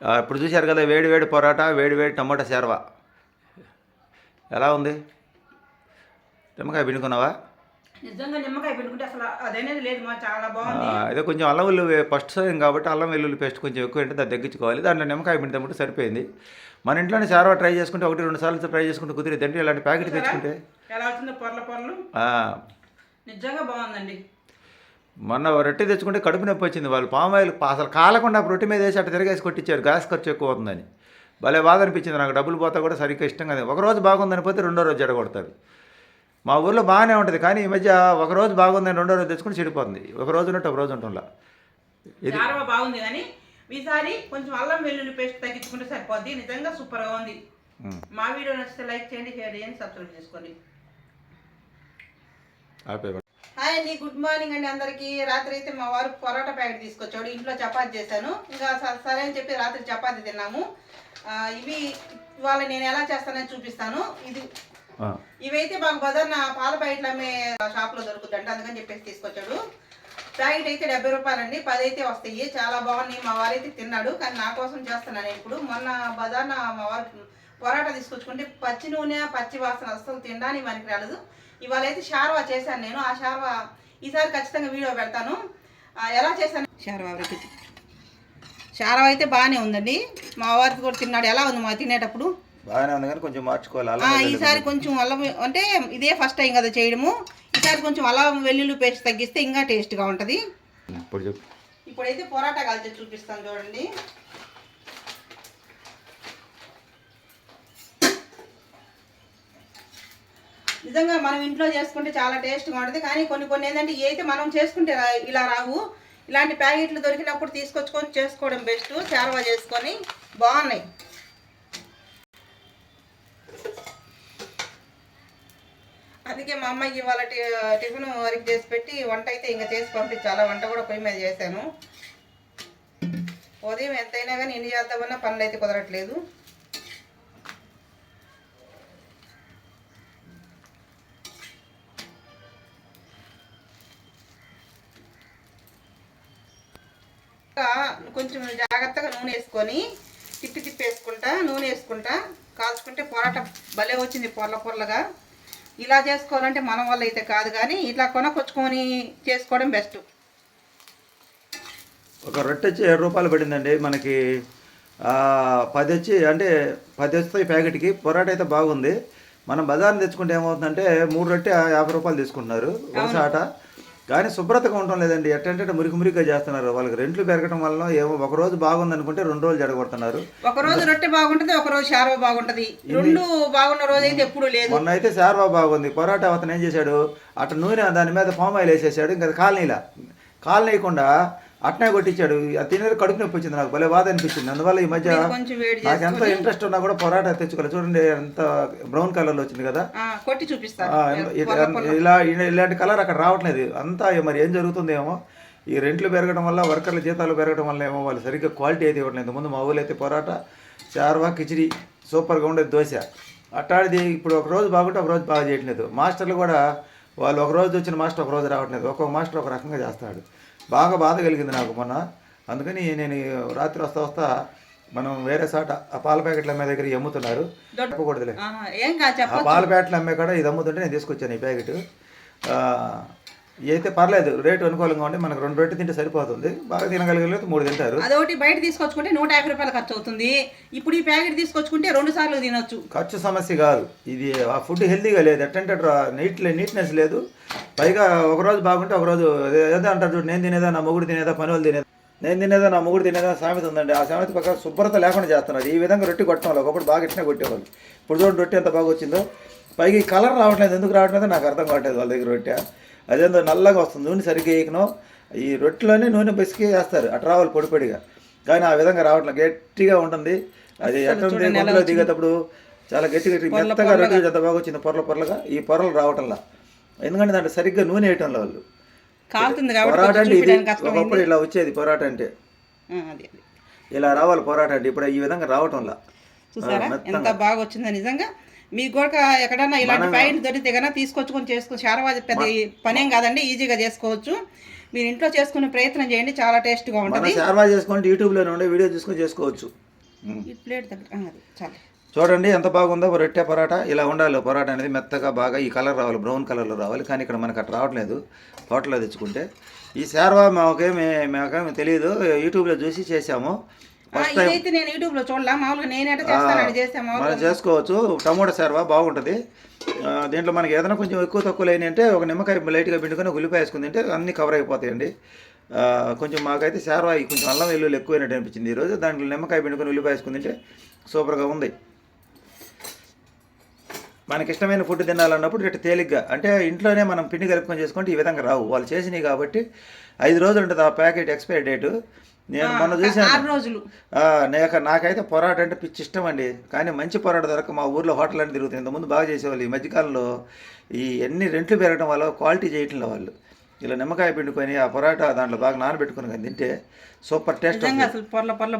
ఇప్పుడు చూశారు కదా వేడి వేడి పొరాటా వేడి వేడి టమాటా శారవా ఎలా ఉంది? నిమ్మకాయ పిండుకున్నావా? నిజంగా నిమ్మకాయ పెట్టుకుంటే అసలు అదనేది లేదు మా చాలా బాగుంది. అదే కొంచెం అల్లం వెల్లుల్లి ఫస్ట్ టైం కాబట్టి అల్లం వెల్లుల్లి పేస్ట్ కొంచెం ఎక్కువ ఏంటి దాన్ని తగ్గించుకోవాలి. దాంట్లో నిమ్మకాయ పిండితే సరిపోయింది. మన ఇంట్లోనే శారవా ట్రై చేసుకుంటే ఒకటి రెండు సార్లు ట్రై చేసుకుంటే కుదిరి తింటే ఇలాంటి ప్యాకెట్ తెచ్చుకుంటే ఎలా వచ్చిందో పొరల పొరలు. నిజంగా బాగుందండి. మొన్న రొట్టె తెచ్చుకుంటే కడుపు నొప్పి వచ్చింది. వాళ్ళు పామాయిల్ అసలు కాలకుండా రొట్టె మీద వేసి అట్ట తిరగేసి కొట్టించారు గ్యాస్ ఖర్చు ఎక్కువ అవుతుందని. భలే బాధ అనిపించింది. నాకు డబ్బులు పోతా కూడా సరిగ్గా ఇష్టంగా లేదు. ఒక రోజు బాగుందని పోతే రెండో రోజు జడగొడతారు మా ఊర్లో బాగానే ఉంటుంది. కానీ ఈ మధ్య ఒక రోజు బాగుందని రెండో రోజు తెచ్చుకుని చెడిపోతుంది. ఒక రోజు ఉన్నట్టు ఒక రోజు ఉంటుందా ఇది బాగుంది కానీ ఈసారి కొంచెం అల్లం వెల్లుల్లి పేస్ట్ తగ్గించుకుంటే సరిపోద్ది. నిజంగా సూపర్గా ఉంది. మా వీడియో నచ్చితే లైక్ చేయండి షేర్ చేయండి సబ్స్క్రైబ్ చేసుకోండి. హాయ్ అండి గుడ్ మార్నింగ్ అండి అందరికీ. రాత్రి అయితే మా వారు పొరాటా ప్యాకెట్ తీసుకొచ్చాడు. ఇంట్లో చపాతి చేశాను. ఇంకా సరే అని చెప్పి రాత్రి చపాతి తిన్నాము. ఇవి ఇవాళ నేను ఎలా చేస్తానని చూపిస్తాను. ఇది ఇవైతే మాకు బజార్ నా పాల ప్యాకెట్లు అమ్మే షాప్లో దొరుకుతుందంట. అందుకని చెప్పేసి తీసుకొచ్చాడు. ప్యాకెట్ అయితే డెబ్బై రూపాయలండి. పది అయితే వస్తాయి. చాలా బాగున్నాయి. మా వారైతే తిన్నాడు. కానీ నా కోసం చేస్తున్నాను ఇప్పుడు. మొన్న బజార్ నా మా వారు పొరాటా తీసుకొచ్చుకుంటే పచ్చి నూనె పచ్చి వాసన అస్సలు తినడానికి మనకి రాలేదు. ఇవాళ అయితే షార్వా చేశాను నేను. ఆ షార్వా ఈసారి ఖచ్చితంగా వీడియో పెడతాను. ఎలా చేశాను? షార్వా రెసిపీ షార్వా అయితే బాగానే ఉందండి. మా వారికి కూడా తిన్నాడు. ఎలా ఉంది మా తినేటప్పుడు? బాగానే ఉంది కానీ కొంచెం మార్చుకోవాలి. ఈసారి కొంచెం అల్లం అంటే ఇదే ఫస్ట్ టైం కదా చేయడము. ఈసారి కొంచెం అల్లం వెల్లుల్లి పేస్ట్ తగ్గిస్తే ఇంకా టేస్ట్గా ఉంటుంది. ఇప్పుడు చెప్పు. ఇప్పుడైతే పొరాటా కాల్చి చూపిస్తాను చూడండి. నిజంగా మనం ఇంట్లో చేసుకుంటే చాలా టేస్ట్గా ఉంటుంది. కానీ కొన్ని కొన్ని ఏంటంటే ఏదైతే మనం చేసుకుంటే రా- ఇలా రావు. ఇలాంటి ప్యాకెట్లు దొరికినప్పుడు తీసుకొచ్చుకొని చేసుకోవడం బెస్ట్. సేరవా చేసుకొని బాగున్నాయి. అందుకే మా అమ్మాయికి ఇవాళ టిఫిన్ వరకు చేసి పెట్టి వంట అయితే ఇంకా చేసి పంపించాలి వంట కూడా పొయ్యి మీద చేశాను. ఉదయం ఎంతైనా కానీ ఎన్ని చేద్దామన్నా పనులు అయితే కుదరట్లేదు. కొంచెం జాగ్రత్తగా నూనె వేసుకొని తిప్పి తిప్పి వేసుకుంటా నూనె వేసుకుంటా. కాల్చుకుంటే పొరాట భలే వచ్చింది పొరల పొరలుగా. ఇలా చేసుకోవాలంటే మన వల్ల అయితే కాదు కానీ ఇట్లా కొనకొచ్చుకొని చేసుకోవడం బెస్ట్. ఒక రొట్టె వచ్చి ఏడు రూపాయలు పడిందండి మనకి పది వచ్చి అంటే పది వస్తాయి ప్యాకెట్కి. పొరాట అయితే బాగుంది. మనం బజార్ని తెచ్చుకుంటే ఏమవుతుందంటే మూడు రొట్టె యాభై రూపాయలు తీసుకుంటున్నారు. ఒక ఆట. కానీ శుభ్రతగా ఉండటం లేదండి. ఎట్టంటే మురికి మురికిగా చేస్తున్నారు. వాళ్ళకి రెంట్లు పెరగడం వల్ల ఏమో ఒక రోజు బాగుంది అనుకుంటే రెండు రోజులు జడగొడుతున్నారు. ఒక రోజు రొట్టె బాగుంటుంది ఒక రోజు షార్వా బాగుంటది. రెండు బాగున్న రోజు అయితే ఎప్పుడూ లేదు. మొన్న అయితే శార్వా బాగుంది. పొరాటా అతను ఏం చేశాడు? అటు నూనె దాని మీద పామ్ ఆయిల్ వేసేసాడు. ఇంకా కాలనీలా. కాలనీయకుండా అట్నే కొట్టించాడు. అది తినేది కడుపు నొప్పి వచ్చింది నాకు. భలే బాధ అనిపించింది. అందువల్ల ఈ మధ్య నాకు ఎంత ఇంట్రెస్ట్ ఉన్నా కూడా పొరాటా తెచ్చుకోవాలి. చూడండి ఎంత బ్రౌన్ కలర్లో వచ్చింది కదా. ఆ, కొట్టి చూపిస్తాను ఆ, ఇలా ఇలాంటి కలర్ అక్కడ రావట్లేదు. అంతా మరి ఏం జరుగుతుందేమో. ఈ రెంట్లు పెరగడం వల్ల వర్కర్ల జీతాలు పెరగడం వల్ల ఏమో వాళ్ళు సరిగ్గా క్వాలిటీ అయితే ఇవ్వట్లేదు. ముందు మా ఊళ్ళో అయితే పొరాటా చార్వా కిచిడి సూపర్గా ఉండేది దోశ. అట్టాడిది ఇప్పుడు ఒక రోజు బాగుంటే ఒక రోజు బాగా చేయట్లేదు. మాస్టర్లు కూడా వాళ్ళు ఒక రోజు వచ్చిన మాస్టర్ ఒక రోజు రావట్లేదు. ఒక్కొక్క మాస్టర్ ఒక రకంగా చేస్తాడు. బాగా బాధ కలిగింది నాకు మొన్న. అందుకని నేను రాత్రి వస్తా వస్తా మనం వేరే సాట ఆ పాల ప్యాకెట్లు అమ్మే దగ్గర అమ్ముతున్నారు చెప్పకూడదులే. ఆ, పాల ప్యాకెట్లు అమ్మే కాడ ఇది అమ్ముతుంటే నేను తీసుకొచ్చాను ఈ ప్యాకెట్. అయితే పర్లేదు రేటు అనుకూలంగా ఉంటే మనకు రెండు రొట్టె తింటే సరిపోతుంది. బాగా తినగలిగలేదు మూడు తింటారు. అదొకటి బయట తీసుకొచ్చుకుంటే నూట యాభై రూపాయలు ఖర్చు అవుతుంది ఇప్పుడు ఈ ప్యాకెట్ తీసుకొచ్చుకుంటే రెండు సార్లు తినొచ్చు. ఖర్చు సమస్య కాదు. ఇది ఆ ఫుడ్ హెల్తీగా లేదు. ఎట్టంటే నీట్ నీట్నెస్ లేదు. పైగా ఒక రోజు బాగుంటే ఒక రోజు ఏదో అంటారు చూడు నేను తినేదా నా మొగుడు తినేదా పని వాళ్ళు తినేదా? నేను తినేదా నా మొగుడు తినేదా సామెత ఉందండి. ఆ సామెత ప్రకారం శుభ్రత లేకుండా చేస్తున్నారు. ఈ విధంగా రొట్టె కొట్టడం ఒకప్పుడు బాగా ఇట్నే కొట్టేవాళ్ళు. ఇప్పుడు చూడండి రొట్టె ఎంత బాగా వచ్చిందో. పైగా ఈ కలర్ రావట్లేదు. ఎందుకు రావట్లేదో? నాకు అర్థం కావట్లేదు వాళ్ళ దగ్గర రొట్టె. అదేందో నల్లగా వస్తుంది నూనె సరిగ్గా వేయకను. ఈ రొట్టెలోనే నూనె బసికి వేస్తారు అటు రావాలి పొడి పొడిగా. కానీ ఆ విధంగా రావట్లేదు గట్టిగా ఉంటుంది. అది గుంటలో దిగేటప్పుడు చాలా గట్టి గట్టి మెత్తగా రొట్టె ఎంత బాగా వచ్చింది పొరల పొరలుగా. ఈ పొరలు రావటంలా. ఎందుకంటే దాంట్లో సరిగ్గా నూనె వేయటంలో వాళ్ళు. పొరాట అంటే ఇది ఒకప్పుడు ఇలా వచ్చేది పొరాట అంటే. ఇలా రావాలి పొరాట అంటే ఇప్పుడు ఈ విధంగా రావటంలా. చూసారా? ఎంత బాగా వచ్చిందో నిజంగా. మీకు కూడా ఎక్కడన్నా ఇలాంటి ప్యాకెట్ దొరికితే కన్నా తీసుకొచ్చుకొని చేసుకో శారవా పెద్ద పనేం కాదండి ఈజీగా చేసుకోవచ్చు. మీరు ఇంట్లో చేసుకునే ప్రయత్నం చేయండి చాలా టేస్ట్గా ఉంటుంది. షార్వా చేసుకుంటే యూట్యూబ్లోనే ఉండే వీడియో చూసుకొని చేసుకోవచ్చు. ప్లేట్ దగ్గర చాలు. చూడండి ఎంత బాగుందో రొట్టె పరాటా. ఇలా ఉండాలి పరాటా అనేది మెత్తగా బాగా ఈ కలర్ రావాలి బ్రౌన్ కలర్లో రావాలి. కానీ ఇక్కడ మనకు అట్లా రావట్లేదు. హోటల్లో తెచ్చుకుంటే. ఈ శార్వా మాకేమి మాకేమి తెలియదు. యూట్యూబ్లో చూసి చేసాము ఇదైతే నేను యూట్యూబ్లో చూడలా. మామూలుగా నేనేట చేస్తానని చేసాము మనం చేసుకోవచ్చు. టమోటా శార్వా బాగుంటుంది. దీంట్లో మనకి ఏదైనా కొంచెం ఎక్కువ తక్కువ లేని అంటే ఒక నిమ్మకాయ లైట్గా పిండుకొని ఉల్లిపాయ వేసుకుని తింటే అన్నీ కవర్ అయిపోతాయండి. కొంచెం మాకైతే శార్వా ఈ కొంచెం అల్లం వెల్లుల్లి ఎక్కువైనట్టు అనిపించింది ఈరోజు దాంట్లో నిమ్మకాయ పిండుకొని ఉల్లిపాయ వేసుకుని తింటే సూపర్గా ఉంది. మనకి ఇష్టమైన ఫుడ్ తినాలన్నప్పుడు ఇట్లా తేలిగ్గా. అంటే ఇంట్లోనే మనం పిండి కలుపుకొని చేసుకుంటే ఈ విధంగా రావు. వాళ్ళు చేసినవి కాబట్టి ఐదు రోజులు ఉంటుంది ఆ ప్యాకెట్ ఎక్స్పైరీ డేటు. నేను మొన్న ఆ, నేక నాకైతే పొరాట అంటే పిచ్చి ఇష్టం అండి. కానీ మంచి పొరాట దొరక మా ఊర్లో హోటల్ అని తిరుగుతుంది ఇంతకుముందు బాగా చేసేవాళ్ళు. ఈ మధ్యకాలంలో ఈ ఎన్ని రెంట్లు పెరగడం వల్ల క్వాలిటీ చేయట్లేదు వాళ్ళు. ఇలా నిమ్మకాయ పిండుకొని ఆ పొరాట దాంట్లో బాగా నానబెట్టుకుని కానీ తింటే సూపర్ టేస్ట్ అసలు పొర్ల పొర్ల